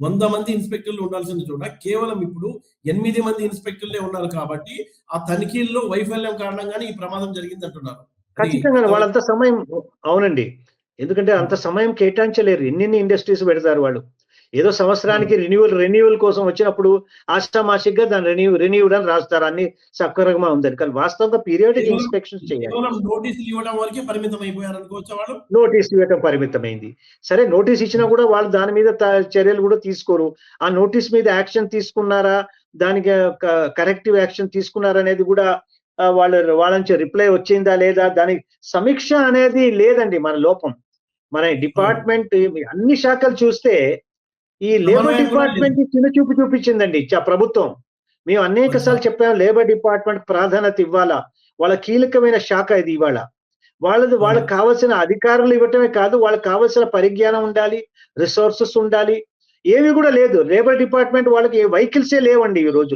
వంద మంది ఇన్స్పెక్టర్లు ఉండాల్సిన చోట కేవలం ఇప్పుడు ఎనిమిది మంది ఇన్స్పెక్టర్లే ఉన్నారు కాబట్టి ఆ తనిఖీల్లో వైఫల్యం కారణంగానే ఈ ప్రమాదం జరిగింది అంటున్నారు. ఖచ్చితంగా వాళ్ళంత సమయం అవునండి. ఎందుకంటే అంత సమయం కేటాయించలేరు. ఎన్ని ఇండస్ట్రీస్ పెడతారు వాళ్ళు. ఏదో సంవత్సరానికి రెన్యువల్ రెన్యువల్ కోసం వచ్చినప్పుడు ఆషామాషిక్గా దాని రెన్యూ రెన్యూడ్ అని రాస్తారు? అన్ని సక్రమంగా ఉందని కానీ వాస్తవంగా పీరియాడిక్ ఇన్స్పెక్షన్స్ చేయాలి. నోటీసులు ఇవ్వడం నోటీస్ ఇవ్వటం పరిమితమైంది. సరే నోటీస్ ఇచ్చినా కూడా వాళ్ళు దాని మీద చర్యలు కూడా తీసుకోరు. ఆ నోటీస్ మీద యాక్షన్ తీసుకున్నారా? దానికి కరెక్టివ్ యాక్షన్ తీసుకున్నారా అనేది కూడా వాళ్ళ వాళ్ళ నుంచి రిప్లై వచ్చిందా లేదా? దానికి సమీక్ష అనేది లేదండి మన లోపం. మన డిపార్ట్మెంట్ అన్ని శాఖలు చూస్తే ఈ లేబర్ డిపార్ట్మెంట్ చిన్న చూపు చూపించిందండి. ప్రభుత్వం. మేము అనేక సార్లు చెప్పాము లేబర్ డిపార్ట్మెంట్ ప్రాధాన్యత ఇవ్వాలా? వాళ్ళ కీలకమైన శాఖ ఇది ఇవాళ. వాళ్ళది వాళ్ళకి కావాల్సిన అధికారులు ఇవ్వటమే కాదు వాళ్ళకి కావాల్సిన పరిజ్ఞానం ఉండాలి రిసోర్సెస్ ఉండాలి. ఏవి కూడా లేదు. లేబర్ డిపార్ట్మెంట్ వాళ్ళకి వెహికల్సే లేవండి ఈ రోజు.